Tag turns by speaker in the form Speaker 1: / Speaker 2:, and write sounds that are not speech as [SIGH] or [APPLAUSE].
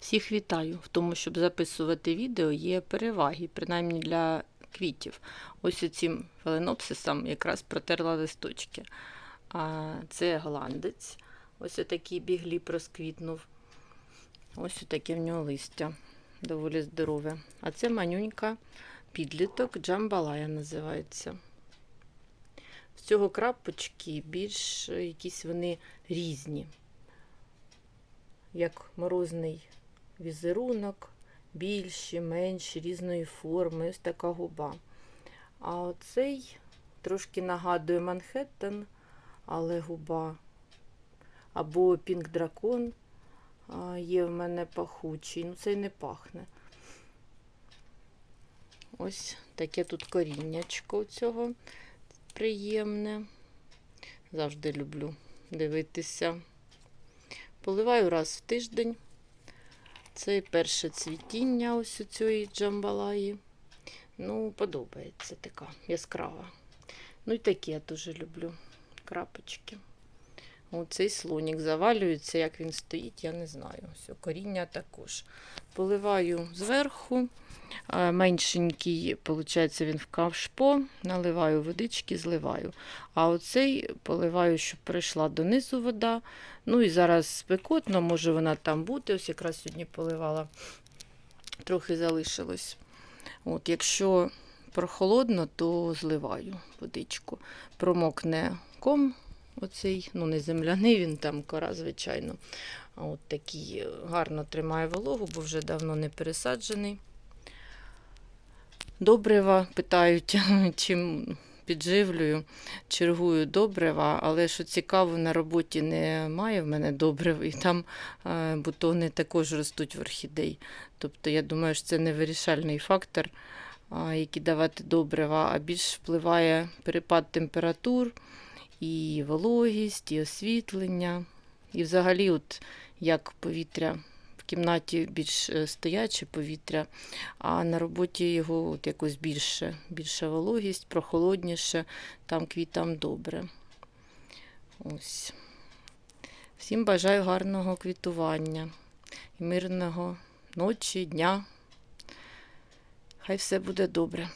Speaker 1: Всіх вітаю в тому, щоб записувати відео, є переваги, принаймні для квітів. Ось цим фаленопсисом якраз протерла листочки. А це голландець. Ось такий бігліп розквітнув. Ось таке в нього листя. Доволі здорове. А це манюнька підліток, джамбалая називається. З цього крапочки більш якісь вони різні. Як морозний візерунок, більші, менші, різної форми, ось така губа. А оцей трошки нагадує Манхеттен, але губа. Або Пінк Дракон є в мене пахучий. Ну, цей не пахне. Ось таке тут коріннячко цього приємне. Завжди люблю дивитися. Поливаю раз в тиждень. Це перше цвітіння ось у цієї джамбалаї. Ну, подобається така яскрава. Ну і такі я дуже люблю крапочки. Оцей слонік завалюється, як він стоїть, я не знаю. Все, коріння також. Поливаю зверху. Меншенький, виходить, він в кавшпо, наливаю водички, зливаю. А оцей поливаю, щоб прийшла донизу вода. Ну і зараз спекотно, може вона там бути. Ось якраз сьогодні поливала, трохи залишилось. От, Якщо прохолодно, то зливаю водичку. Промокне ком, оцей, ну не земляний, він там кора, звичайно. От такий гарно тримає вологу, бо вже давно не пересаджений. Добрива питають, [LAUGHS] чим підживлюю, чергую добрива, але що цікаво, на роботі немає в мене добрив, і там е, бутони також ростуть в орхідей. Тобто, я думаю, що це не вирішальний фактор, який давати добрива, а більш впливає перепад температур, і вологість, і освітлення, і взагалі, от як повітря. В кімнаті більш е, стояче повітря, а на роботі його от якось більше, більша вологість, прохолодніше, там квітам добре. Ось. Всім бажаю гарного квітування мирного ночі, дня. Хай все буде добре.